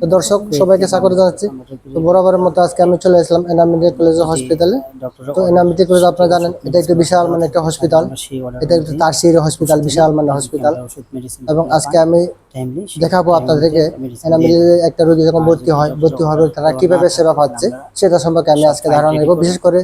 তো দর্শক সবাইকে স্বাগত জানাচ্ছি। তো বরাবরের মতো আজকে আমি চলে আসলাম এনাম মেডিকেল কলেজ হসপিটালে তো এনাম মেডিকেল কলেজ আপনারা জানেন এটা একটি বিশাল মানে একটা হসপিটাল এটা একটি তারসির হসপিটাল বিশাল মানে হসপিটাল এবং আজকে আমি দেখাবো আপনাদেরকে এনাম মেডিকেলে একটা রোগী যখন ভর্তি হয় ভর্তি হবে তারা কীভাবে সেবা পাচ্ছে সেটা সম্পর্কে আমি আজকে ধারণা নেব। বিশেষ করে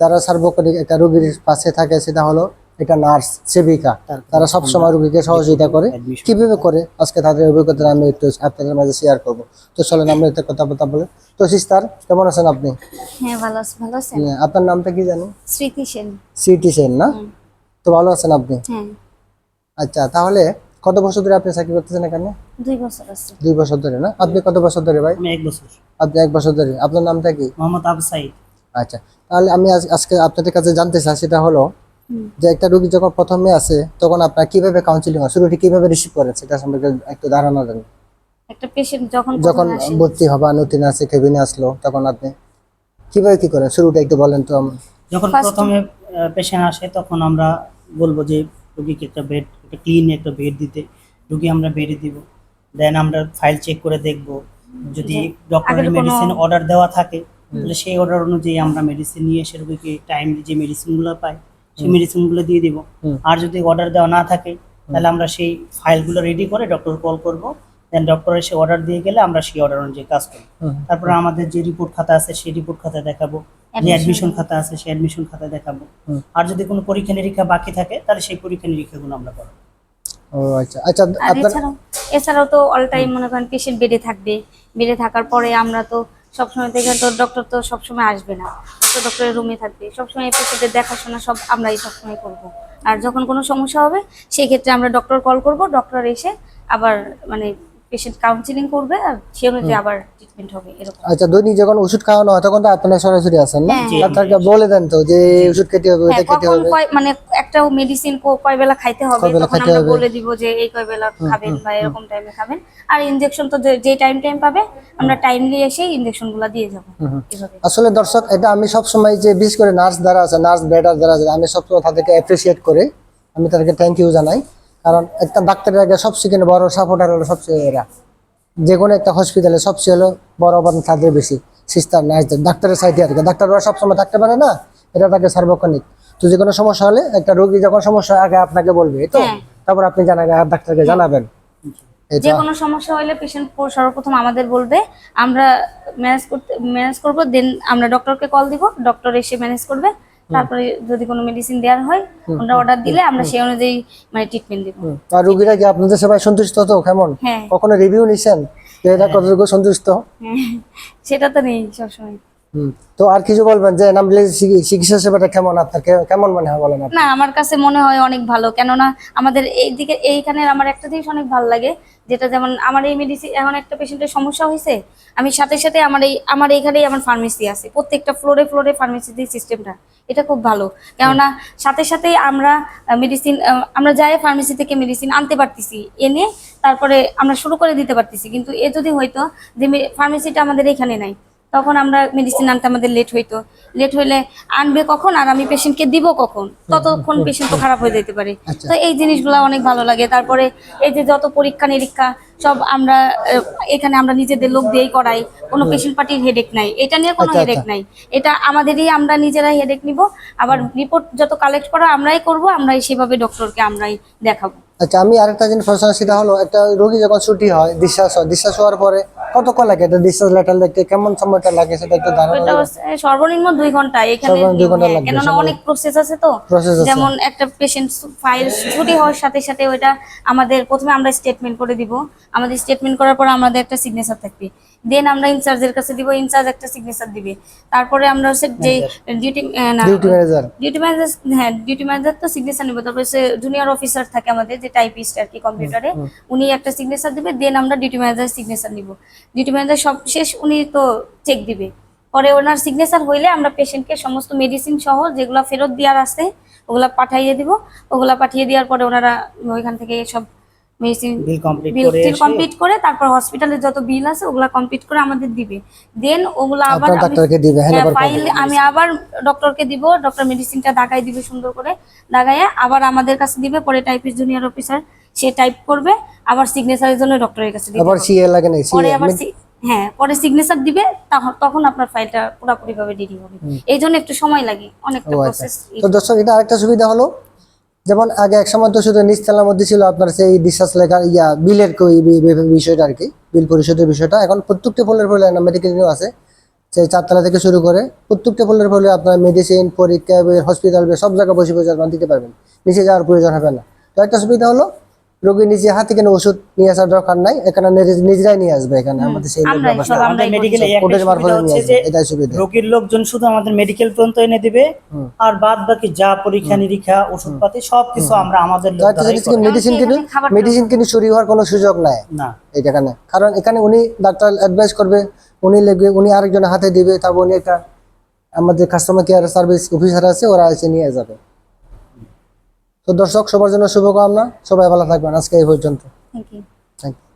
তারা সার্বক্ষণিক একটা রোগীর পাশে থাকে সেটা হলো একটা নার্স সেবিকা তারা সবসময় রোগীকে সহযোগিতা করে। কীভাবে করে? আজকে তাদের অভিজ্ঞতা আমি একটু আপনাদের মাঝে শেয়ার করব। তো চলেন আমরা একটা কথা বলতে বলে। তো সিস্টার কেমন আছেন আপনি? হ্যাঁ ভালো আছি ভালো আছেন? হ্যাঁ, আপনার নামটা কি জানেন? স্মৃতি সেন। সিটি সেন না? তো ভালো আছেন আপনি? হ্যাঁ। আচ্ছা তাহলে কত বছর ধরে আপনি চাকরি করতেছেন এখানে? দুই বছর আছে। দুই বছর ধরে না? আপনি কত বছর ধরে ভাই? আমি এক বছর। আপনি এক বছর ধরে। আপনার নামটা কি? মোহাম্মদ আবু সাইদ। আচ্ছা তাহলে আমি আজ- আজকে আপনাদের কাছে জানতে চাই সেটা হলো। যে একটা রোগী যখন প্রথমে আসে তখন আপনার কীভাবে কাউন্সিলিং হয়? শুরুটি কীভাবে রিসিভ করেন? সেটা সম্পর্কে একটু ধারণা দেন। একটা পেশেন্ট যখন যখন ভর্তি হবা নতুন আসে কেবিনে আসলো তখন আপনি কীভাবে কি করেন? শুরুটা একটু বলেন তো আম- যখন প্রথমে পেশেন্ট আসে তখন আমরা বলব যে রুগীকে একটা বেড একটা ক্লিন একটা বেড দিতে। রুগী আমরা বেডে দিব। দেন আমরা ফাইল চেক করে দেখব। যদি ডক্টরের মেডিসিন অর্ডার দেওয়া থাকে তাহলে সেই অর্ডার অনুযায়ী আমরা মেডিসিন নিয়ে এসে রুগীকে টাইমলি যে মেডিসিনগুলো পাই সেই মেডিসিনগুলো দিয়ে দিব। আর যদি অর্ডার দেওয়া না থাকে তাহলে আমরা সেই ফাইলগুলো রেডি করে ডক্টর কল করব। দেন ডক্টর এসে অর্ডার দিয়ে গেলে আমরা সেই অর্ডার অনুযায়ী কাজ করি। তারপরে আমাদের যে রিপোর্ট খাতা আছে সেই রিপোর্ট খাতায় দেখাবো। যে অ্যাডমিশন খাতা আছে সেই অ্যাডমিশন খাতায় দেখাবো। আর যদি কোনো পরীক্ষা নিরীক্ষা বাকি থাকে তাহলে সেই পরীক্ষা নিরীক্ষাগুলো আমরা করব। ও আচ্ছা। আচ্ছা এছাড়াও তো অল টাইম মনে করেন পেশেন্ট বেডে থাকবে। বেডে থাকার পরে আমরা তো সবসময় দেখেন তো ডক্টর তো সবসময় আসবে না। তো ডক্টরের রুমে থাকবে। সবসময় পেশেন্টের দেখাশোনা সব আমরাই সবসময় করব। আর যখন কোনো সমস্যা হবে সেই ক্ষেত্রে আমরা ডক্টর কল করব। ডক্টর এসে আবার মানে পেশেন্ট কাউন্সিলিং করবে আর সে অনুযায়ী আবার ট্রিটমেন্ট হবে এরকম। আচ্ছা দৈনিক যখন ওষুধ খাওয়ানো হয় তখন তো আপনারা সরাসরি আসেন না? হ্যাঁ। ডাক্তারকে বলে দেন তো যে ওষুধ খেতে হবে হ্যাঁ এটা খেতে হবে। মানে একটা মেডিসিন কয় বেলা খাইতে হবে তখন আমরা বলে দিব যে এই কয় বেলা খাবেন বা এরকম টাইমে খাবেন। আর ইনজেকশন তো যে- টাইম টাইম পাবে আমরা টাইমলি এসে ইনজেকশনগুলা দিয়ে যাব। আসলে দর্শক এটা আমি সব সময় যে বিশেষ করে নার্স দ্বারা আছে নার্স বেডার যারা আছে আমি সবসময় তাদেরকে অ্যাপ্রিসিয়েট করে। আমি তাদেরকে থ্যাংক ইউ জানাই। কারণ একটা ডাক্তারের আগে সবচেয়ে কিন্তু বড় সাপোর্টার হলো সবচেয়ে এরা। যে কোনো একটা হসপিটালে সবচেয়ে হলো বড় অবদান তাদের বেশি সিস্টার নার্সদের ডাক্তারের সাইডে আর কি। ডাক্তাররা সবসময় থাকতে পারে না এটা তাকে সার্বক্ষণিক। তো যে কোনো সমস্যা হলে একটা রোগী যখন সমস্যা আগে আপনাকে বলবে তো? হ্যাঁ। তারপর আপনি জানাবেন ডাক্তারকে জানাবেন। যে কোনো সমস্যা হলে পেশেন্ট সর্বপ্রথম আমাদের বলবে আমরা ম্যানেজ করতে ম্যানেজ করব দেন আমরা ডক্টরকে কল দিব। ডক্টর এসে ম্যানেজ করবে। তারপরে যদি কোনো মেডিসিন দেওয়ার হয় ওনারা অর্ডার দিলে আমরা সেই অনুযায়ী মানে ট্রিটমেন্ট দিব। আর রোগীরা কি আপনাদের সবাই সন্তুষ্ট তো কেমন? হ্যাঁ। কখনো রিভিউ নিছেন যে এটা কতটুকু সন্তুষ্ট? হ্যাঁ। সেটা তো নেই সবসময়। তো আর কিছু বলবেন যে চিকিৎসা সেবাটা কেমন আপনার? কেমন মনে হয় বলেন না, আমার কাছে মনে হয় অনেক ভালো। কেননা আমাদের এইদিকে এইখানের আমার একটা জিনিস অনেক ভালো লাগে, যেটা যেমন আমার এই মেডিসিন এখন একটা পেশেন্টের সমস্যা হয়েছে আমি সাথে সাথে আমার এই আমার এইখানেই আমার ফার্মেসি আছে। প্রত্যেকটা ফ্লোরে ফ্লোরে ফার্মেসি দিয়ে সিস্টেমটা এটা খুব ভালো। কেননা সাথে সাথে আমরা মেডিসিন আমরা যাই ফার্মেসি থেকে মেডিসিন আনতে পারতেছি। এনে তারপরে আমরা শুরু করে দিতে পারতেছি। কিন্তু এ যদি হয়তো যে ফার্মেসিটা আমাদের এখানে নাই তখন আমরা মেডিসিন আনতে আমাদের লেট হইতো। লেট হইলে আনবে কখন আর আমি পেশেন্টকে দিব কখন? ততক্ষণ পেশেন্ট তো খারাপ হয়ে যেতে পারে। আচ্ছা। তো এই জিনিসগুলো অনেক ভালো লাগে। তারপরে এই যে যত পরীক্ষা নিরীক্ষা সব আমরা এখানে আমরা নিজেদের লোক দিয়েই করাই। কোনো পেশেন্ট পার্টির হেডেক নাই। এটা নিয়ে কোনো আচ্ছা, হেডেক আচ্ছা। নাই। এটা আমাদেরই আমরা নিজেরাই হেডেক নিব। আবার রিপোর্ট যত কালেক্ট করা আমরাই করব আমরাই সেভাবে ডক্টরকে আমরাই দেখাবো। আচ্ছা আমি আরেকটা জিনিস সেটা হলো একটা রোগী যখন ছুটি হয় ডিসচার্জ হয় ডিসচার্জ হওয়ার পরে কতক্ষণ লাগে? এটা ডিসচার্জ লেটার লিখতে কেমন সময়টা লাগে সেটা একটু ধারণা সর্বনিম্ন 2 ঘণ্টা এখানে 2 ঘণ্টা লাগে কারণ কেননা অনেক প্রসেস আছে তো। যেমন একটা পেশেন্ট ফাইল ছুটি হওয়ার সাথে সাথে ওইটা আমাদের প্রথমে আমরা স্টেটমেন্ট করে দিব। আমাদের স্টেটমেন্ট করার পর আমাদের একটা সিগনেচার থাকবে। দেন আমরা ইনচার্জের কাছে দিব ইনচার্জ একটা সিগনেচার দিবে। তারপরে আমরা হচ্ছে যে ডিউটি না ডিউটি ম্যানেজার ডিউটি ম্যানেজার হ্যাঁ ডিউটি ম্যানেজার তো সিগনেচার নেবে। তারপরে সে জুনিয়র অফিসার থাকে আমাদের যে টাইপিস্ট আর কি কম্পিউটারে উনি একটা সিগনেচার দিবে দেন আমরা ডিউটি ম্যানেজার সিগনেচার নিব। ডিউটি ম্যানেজার সব শেষ উনি তো চেক দিবে। পরে ওনার সিগনেচার হইলে আমরা পেশেন্টকে সমস্ত মেডিসিন সহ যেগুলো ফেরত দেওয়ার আছে ওগুলা পাঠাইয়ে দিব। ওগুলা পাঠিয়ে দেওয়ার পরে ওনারা ওইখান থেকে সব মেডিসিন বিল কমপ্লিট করে কমপ্লিট করে তারপর হসপিটালে যত বিল আছে ওগুলা কমপ্লিট করে আমাদের দিবে। দেন ওগুলা আবার ডাক্তারকে দিবে, hand হ্যাঁ, ফাইল আমি আবার ডক্টরকে দিব ডক্টর মেডিসিনটা দাগাই দিবে সুন্দর করে দাগাইয়া আবার আমাদের কাছে দিবে পরে টাইপিস্ট জুনিয়র অফিসার সে টাইপ করবে আবার সিগনেচারের জন্য ডক্টরের কাছে দিবে আবার সিএ লাগে পরে সিএ আবার হ্যাঁ পরে সিগনেচার দিবে তখন- তখন আপনার ফাইলটা পুরোপুরি ভাবে রেডি হবে এই জন্য একটু সময় লাগে অনেকটা ও আচ্ছা। প্রসেস তো দর্শক এটা আরেকটা সুবিধা হলো যেমন আগে এক সময় তো শুধু নিচতলার মধ্যে ছিল আপনার সেই ডিসচার্জ লেখার ইয়া, বিলের বিষয়টা আর কি, বিল পরিশোধের বিষয়টা। এখন প্রত্যেকটা ফলের ফলে মেডিকেল আছে সেই চারতলা থেকে শুরু করে প্রত্যেকটা ফলের ফলে আপনার মেডিসিন পরীক্ষা হসপিটাল সব জায়গায় বসে বসে আপনার দিতে পারবেন। নিচে যাওয়ার প্রয়োজন হবে না। তো একটা সুবিধা হলো রোগী নিজে হাতে কেন ওষুধ নিয়ে আসার দরকার নাই? এখানে নিজেরাই নিয়ে আসবে এখানে। আমাদের সেই ব্যবস্থা আমাদের আমরাই মেডিকেলে করছি। নিয়ে আসবে। এটাই সুবিধা। রোগীর লোকজন শুধু আমাদের মেডিকেল পর্যন্ত এনে দিবে আর বাদ বাকি যা পরীক্ষা নিরীক্ষা ওষুধপাতি সবকিছু আমরা আমাদের লোক। মেডিসিন কিনে এখানে মেডিসিন কিনে চুরি হওয়ার কোনো সুযোগ নাই? না। এই এখানে কারণ এখানে উনি ডাক্তার অ্যাডভাইস করবে উনি লিখবে উনি আরেকজনের হাতে দিবে তারপর উনি একটা আমাদের কাস্টমার কেয়ার সার্ভিস অফিসার আছে ওরা এসে নিয়ে যাবে। তো দর্শক সবার জন্য শুভকামনা। সবাই ভালো থাকবেন। আজকে এই পর্যন্ত। Thank you thank you